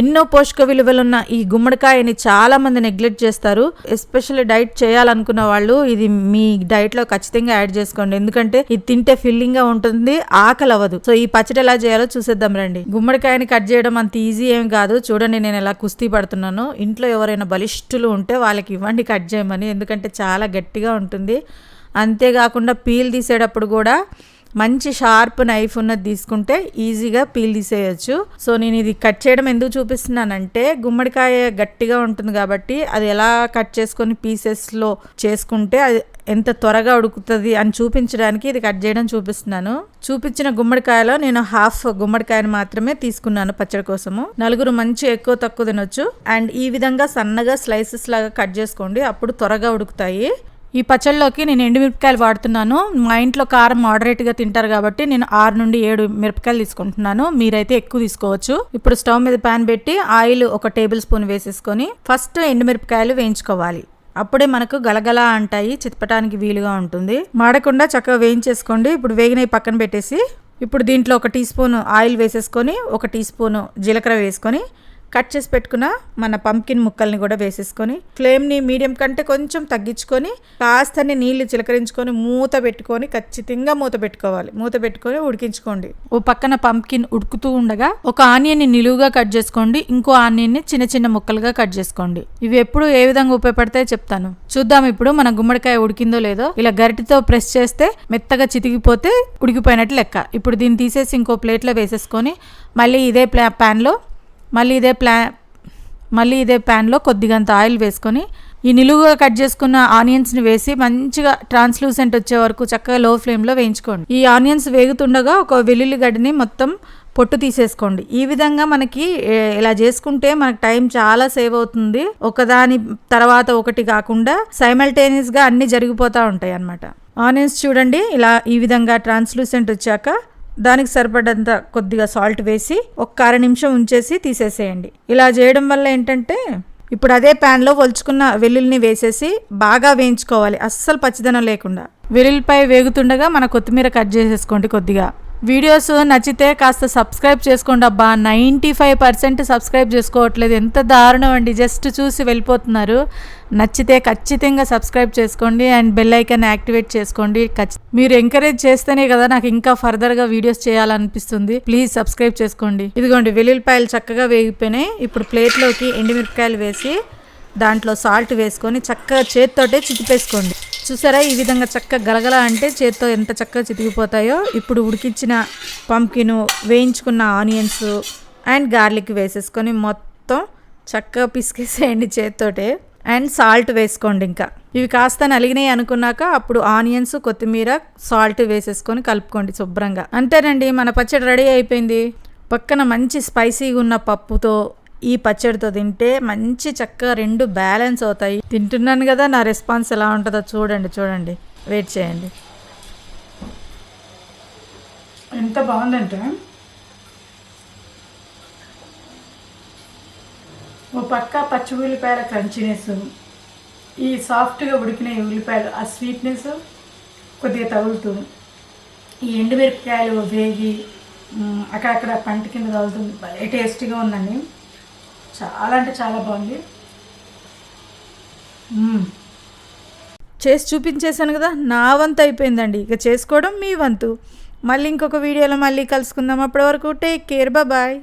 ఎన్నో పోషక విలువలున్న ఈ గుమ్మడికాయని చాలా మంది నెగ్లెక్ట్ చేస్తారు. ఎస్పెషల్లీ డైట్ చేయాలనుకున్న వాళ్ళు ఇది మీ డైట్లో ఖచ్చితంగా యాడ్ చేసుకోండి. ఎందుకంటే ఇది తింటే ఫిల్లింగ్గా ఉంటుంది ఆకలి అవ్వదు. సో ఈ పచ్చడి ఎలా చేయాలో చూసేద్దాం రండి. గుమ్మడికాయని కట్ చేయడం అంత ఈజీ ఏం కాదు. చూడండి నేను ఎలా కుస్తీ పడుతున్నాను. ఇంట్లో ఎవరైనా బలిష్ఠులు ఉంటే వాళ్ళకి ఇవ్వండి కట్ చేయమని. ఎందుకంటే చాలా గట్టిగా ఉంటుంది. అంతేకాకుండా పీల్ తీసేటప్పుడు కూడా మంచి షార్ప్ నైఫ్ ఉన్నది తీసుకుంటే ఈజీగా పీల్ తీసేయచ్చు. సో నేను ఇది కట్ చేయడం ఎందుకు చూపిస్తున్నానంటే గుమ్మడికాయ గట్టిగా ఉంటుంది కాబట్టి అది ఎలా కట్ చేసుకొని పీసెస్లో చేసుకుంటే అది ఎంత త్వరగా ఉడుకుతుంది అని చూపించడానికి ఇది కట్ చేయడం చూపిస్తున్నాను. చూపించిన గుమ్మడికాయలో నేను హాఫ్ గుమ్మడికాయను మాత్రమే తీసుకున్నాను పచ్చడి కోసము. నలుగురు మంచి ఎక్కువ తక్కువ తినొచ్చు. అండ్ ఈ విధంగా సన్నగా స్లైసెస్ లాగా కట్ చేసుకోండి. అప్పుడు త్వరగా ఉడుకుతాయి. ఈ పచ్చళ్ళలోకి నేను ఎండుమిరపకాయలు వాడుతున్నాను. మా ఇంట్లో కారం మోడరేట్గా తింటారు కాబట్టి నేను ఆరు నుండి ఏడు మిరపకాయలు తీసుకుంటున్నాను. మీరైతే ఎక్కువ తీసుకోవచ్చు. ఇప్పుడు స్టవ్ మీద ప్యాన్ పెట్టి ఆయిల్ ఒక టేబుల్ స్పూన్ వేసేసుకొని ఫస్ట్ ఎండుమిరపకాయలు వేయించుకోవాలి. అప్పుడే మనకు గలగల అంటాయి చితపటానికి వీలుగా ఉంటుంది. మాడకుండా చక్కగా వేయించేసుకోండి. ఇప్పుడు వేగినవి పక్కన పెట్టేసి ఇప్పుడు దీంట్లో ఒక టీ స్పూన్ ఆయిల్ వేసేసుకొని ఒక టీ స్పూన్ జీలకర్ర వేసుకొని కట్ చేసి పెట్టుకున్న మన పంకిన్ ముక్కల్ని కూడా వేసేసుకొని ఫ్లేమ్ని మీడియం కంటే కొంచెం తగ్గించుకొని కాస్తని నీళ్ళు చిలకరించుకొని మూత పెట్టుకొని ఖచ్చితంగా మూత పెట్టుకోవాలి. మూత పెట్టుకొని ఉడికించుకోండి. ఓ పక్కన పంకిన్ ఉడుకుతూ ఉండగా ఒక ఆనియన్ని నిలువుగా కట్ చేసుకోండి. ఇంకో ఆనియన్ని చిన్న చిన్న ముక్కలుగా కట్ చేసుకోండి. ఇవి ఎప్పుడు ఏ విధంగా ఉపయోగపడతాయో చెప్తాను. చూద్దాం ఇప్పుడు మన గుమ్మడికాయ ఉడికిందో లేదో. ఇలా గరిటితో ప్రెస్ చేస్తే మెత్తగా చితికిపోతే ఉడికిపోయినట్టు లెక్క. ఇప్పుడు దీన్ని తీసేసి ఇంకో ప్లేట్లో వేసేసుకొని మళ్ళీ ఇదే ప్లా ప్యాన్లో మళ్ళీ ఇదే ప్లా మళ్ళీ ఇదే ప్యాన్లో కొద్దిగంత ఆయిల్ వేసుకొని ఈ నిలువుగా కట్ చేసుకున్న ఆనియన్స్ని వేసి మంచిగా ట్రాన్స్లూసెంట్ వచ్చే వరకు చక్కగా లో ఫ్లేమ్లో వేయించుకోండి. ఈ ఆనియన్స్ వేగుతుండగా ఒక వెల్లుల్లి గడ్డిని మొత్తం పొట్టు తీసేసుకోండి. ఈ విధంగా మనకి ఇలా చేసుకుంటే మనకు టైం చాలా సేవ్ అవుతుంది. ఒకదాని తర్వాత ఒకటి కాకుండా సైమల్టేనియస్గా అన్నీ జరిగిపోతూ ఉంటాయి అన్నమాట ఆనియన్స్ చూడండి ఇలా ఈ విధంగా ట్రాన్స్లూసెంట్ వచ్చాక దానికి సరిపడంత కొద్దిగా సాల్ట్ వేసి ఒక అర నిమిషం ఉంచేసి తీసేసేయండి. ఇలా చేయడం వల్ల ఏంటంటే ఇప్పుడు అదే ప్యాన్లో ఒలుచుకున్న వెల్లుల్ని వేసేసి బాగా వేయించుకోవాలి. అస్సలు పచ్చిదనం లేకుండా. వెల్లుల్లిపై వేగుతుండగా మన కొత్తిమీర కట్ చేసేసుకోండి కొద్దిగా. వీడియోస్ నచ్చితే కాస్త సబ్స్క్రైబ్ చేసుకోండి అబ్బా. నైంటీ ఫైవ్ పర్సెంట్ సబ్స్క్రైబ్ చేసుకోవట్లేదు. ఎంత దారుణం అండి. జస్ట్ చూసి వెళ్ళిపోతున్నారు. నచ్చితే ఖచ్చితంగా సబ్స్క్రైబ్ చేసుకోండి అండ్ బెల్ ఐకాన్ యాక్టివేట్ చేసుకోండి. మీరు ఎంకరేజ్ చేస్తేనే కదా నాకు ఇంకా ఫర్దర్గా వీడియోస్ చేయాలనిపిస్తుంది. ప్లీజ్ సబ్స్క్రైబ్ చేసుకోండి. ఇదిగోండి వెల్లుల్లిపాయలు చక్కగా వేగిపోయినాయి. ఇప్పుడు ప్లేట్లోకి ఎండుమిరపకాయలు వేసి దాంట్లో సాల్ట్ వేసుకొని చక్కగా చేత్తోటే చితిపేసుకోండి చూసారా? ఈ విధంగా చక్కగా గలగల అంటే చేత్తో ఎంత చక్కగా చితికిపోతాయో. ఇప్పుడు ఉడికించిన పంకిన్ వేయించుకున్న ఆనియన్స్ అండ్ గార్లిక్ వేసేసుకొని మొత్తం చక్కగా పిసికేసేయండి చేత్తోటే. అండ్ సాల్ట్ వేసుకోండి ఇంకా. ఇవి కాస్త నలిగినాయి అనుకున్నాక అప్పుడు ఆనియన్స్ కొత్తిమీర సాల్ట్ వేసేసుకొని కలుపుకోండి శుభ్రంగా. అంతేనండి మన పచ్చడి రెడీ అయిపోయింది. పక్కన మంచి స్పైసీగా ఉన్న పప్పుతో ఈ పచ్చడితో తింటే మంచి చక్కగా రెండు బ్యాలెన్స్ అవుతాయి. తింటున్నాను కదా నా రెస్పాన్స్ ఎలా ఉంటుందో చూడండి చూడండి. వెయిట్ చేయండి. ఎంత బాగుందంటే ఓ పక్క పచ్చి ఉల్లిపాయల క్రంచినెస్ ఈ సాఫ్ట్గా ఉడికిన ఈ ఉల్లిపాయలు ఆ స్వీట్నెస్ కొద్దిగా తగులుతూ ఈ ఎండుమిరపకాయలు వేగి అక్కడక్కడ పంట కింద తగులుతుంది భలే టేస్టీగా ఉందండి. చాలా అంటే చాలా బాగుంది. చేసి చూపించేశాను కదా నా వంతు అయిపోయిందండి. ఇక చేసుకోవడం మీ వంతు. మళ్ళీ ఇంకొక వీడియోలో మళ్ళీ కలుసుకుందాం. అప్పటి వరకు టేక్ కేర్ బాయ్